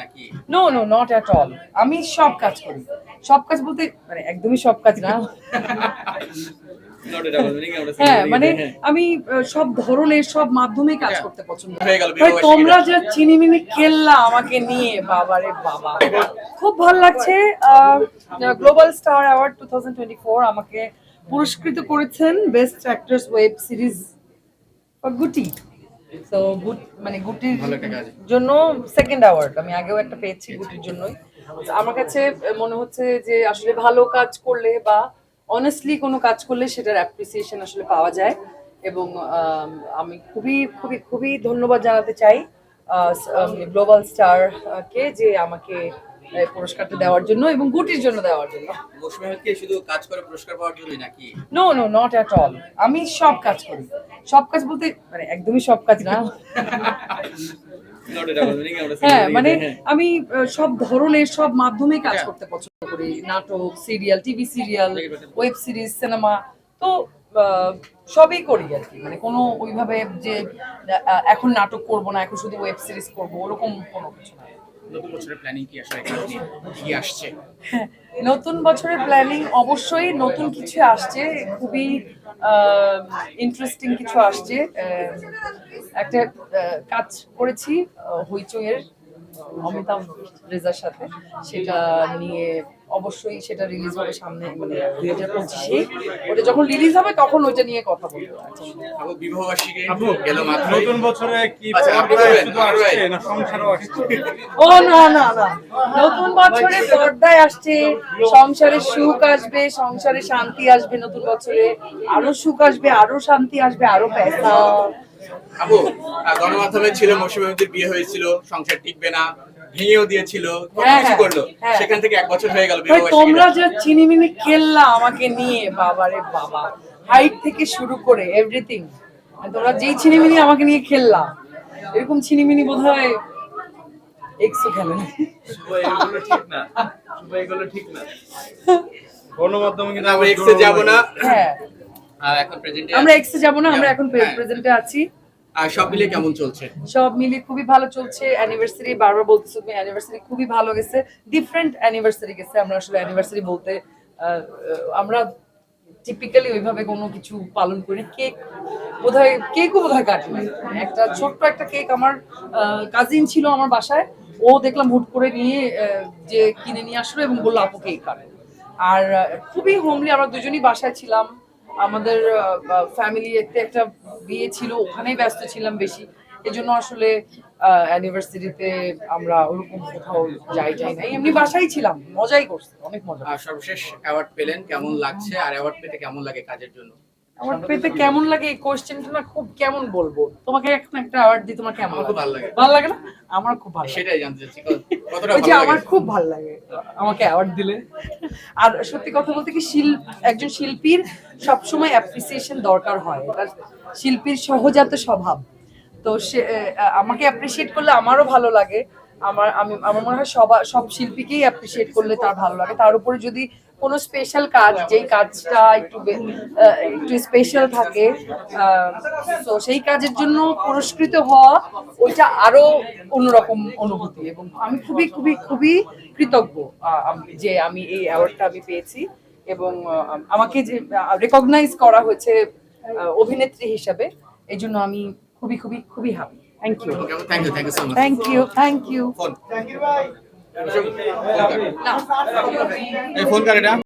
নাকি? No no not at all আমি সব কাজ করি। সব কাজ বলতে মানে একদমই সব কাজ না। আমরা হ্যাঁ মানে হ্যাঁ। আমি সব ধরনের সব মাধ্যমে কাজ হ্যাঁ। করতে পছন্দ করি। হয়ে তোমরা যে চিনিমিনি খেললা আমাকে নিয়ে বাবারে বাবা। খুব ভালো লাগছে গ্লোবাল স্টার অ্যাওয়ার্ড টু আমাকে পুরস্কৃত করেছেন বেস্ট অ্যাক্ট্রেস ওয়েব সিরিজ গুটি তো গুট মানে গুটির। জন্য সেকেন্ড অ্যাওয়ার্ড আমি আগেও একটা পেয়েছি গুটির জন্যই। আমার কাছে মনে হচ্ছে যে আসলে ভালো কাজ করলে বা অনেস্টলি কোনো কাজ করলে সেটার অ্যাপ্রিসিয়েশন আসলে পাওয়া যায়। এবং আম, আমি খুবই খুবই খুবই ধন্যবাদ জানাতে চাই গ্লোবাল স্টার কে যে আমাকে পুরস্কারটা দেওয়ার জন্য এবং গুটির জন্য দেওয়ার জন্য। শুধু কাজ করে পুরস্কার পাওয়ার জন্যই নাকি? No no not at all আমি সব কাজ করি। সব কাজ বলতে মানে একদমই সব কাজ না। হ্যাঁ মানে হ্যাঁ। আমি সব ধরনের সব মাধ্যমে কাজ। করতে পছন্দ করি। নাটক serial TV serial web series cinema তো আহ, সবই করি আর কি। মানে কোনো ওইভাবে যে এখন নাটক করব না এখন শুধু ওয়েব সিরিজ করব ওরকম কোনো কিছু না। নতুন বছরের প্ল্যানিং কি আসলে কি আসছে? নতুন বছরের প্ল্যানিং অবশ্যই নতুন কিছু আসছে, খুবই ইন্টারেস্টিং কিছু আসছে। একটা কাজ করেছি হইচইয়ের অমিতাভ রেজার সাথে সেটা নিয়ে অবশ্যই সেটা রিলিজ হবে সামনে মানে দুই হাজার পঁচিশে। ওটা যখন রিলিজ হবে তখন ওইটা নিয়ে কথা বলব। নতুন বছরে কি আচ্ছা, ও না না না। নতুন বছরে পর্দায় আসছে। সংসারে সুখ আসবে সংসারে শান্তি আসবে নতুন বছরে। আরও সুখ আসবে আরও শান্তি আসবে আরও পয়সা আপু গণমাধ্যমে ছিল মৌসুমী আহমেদের বিয়ে হয়েছিল সংসার টিকবে না ভেঙেও দিয়েছিল হ্যাঁ, কিছু হ্যাঁ, করল? হ্যাঁ। সেখান থেকে এক বছর হয়ে গেল তোমরা যে চিনিমিনি খেললা আমাকে নিয়ে বাবারে বাবা। হাইট থেকে শুরু করে এভরিথিং তোমরা যেই চিনিমিনি আমাকে নিয়ে খেললা এরকম চিনিমিনি বোধ হয় এক্সও খেলেন এগুলো ঠিক না। এগুলো ঠিক না। গণমাধ্যমে কিন্তু আমরা আবার এক্সে যাব না। হ্যাঁ এখন প্রেজেন্টে আমরা এক্সে যাব না আমরা এখন। প্রেজেন্টে আছি। সব মিলিয়ে কেমন চলছে? সব মিলিয়ে খুবই ভালো চলছে। অ্যানিভার্সারি বারবার বলতেছো তুমি অ্যানিভার্সারি খুবই ভালো গেছে। ডিফারেন্ট অ্যানিভার্সারি গেছে, আমরা আসলে অ্যানিভার্সারি বলতে আমরা টিপিক্যালি ওইভাবে কোনো কিছু পালন করি কেক বোধহয়, কেকও বোধহয় কাটি। একটা ছোট্ট একটা কেক আমার কাজিন ছিল আমার বাসায়। ও দেখলাম হুট করে নিয়ে যে কিনে নিয়ে আসলো এবং বলল, আপু, কেক কাটে। আর খুবই হোমলি আমরা দুজনই বাসায় ছিলাম। আমাদের ফ্যামিলি একটা একটা বিয়ে ছিল ওখানেই ব্যস্ত ছিলাম বেশি। এই জন্য আসলে অ্যানিভার্সারিতে আমরা ওরকম কোথাও যাই যাই নাই। এমনি বাসায় ছিলাম মজাই করছি অনেক মজা। আর সর্বশেষ অ্যাওয়ার্ড পেলেন কেমন লাগছে? আর অ্যাওয়ার্ড পেতে কেমন লাগে কাজের জন্য? আমার পেতে কেমন লাগে এই কোশ্চেনটা না খুব কেমন বলব? তোমাকে এখন একটা অ্যাওয়ার্ড দিই তোমার কেমন ভালো লাগে। ভালো লাগে না? আমার খুব ভালো সেটাই জানতে চাচ্ছি ওই যে আমার খুব ভালো লাগে। আমাকে অ্যাওয়ার্ড দিলে। আর সত্যি কথা বলতে কি শিল্প একজন শিল্পীর সবসময় অ্যাপ্রিসিয়েশন দরকার হয়। তার শিল্পীর সহজাত স্বভাব। তো সে আমাকে অ্যাপ্রিসিয়েট করলে আমারও ভালো লাগে। আমার, আমি, আমার মনে হয় সবা, সব শিল্পীকেই অ্যাপ্রিসিয়েট করলে তার ভালো লাগে। তার উপরে যদি কোনো স্পেশাল কাজ, যেই কাজটা একটু একটু স্পেশাল থাকে তো সেই কাজের জন্য পুরস্কৃত হওয়া ওইটা আরও অন্যরকম অনুভূতি এবং আমি খুবই খুবই খুবই কৃতজ্ঞ যে আমি এই অ্যাওয়ার্ডটা আমি পেয়েছি এবং আমাকে যে রেকগনাইজ করা হয়েছে অভিনেত্রী হিসাবে এই জন্য আমি খুবই খুবই খুবই happy Thank you. Thank you, thank you so much. Thank you, thank you. thank you Hey, phone kar eta.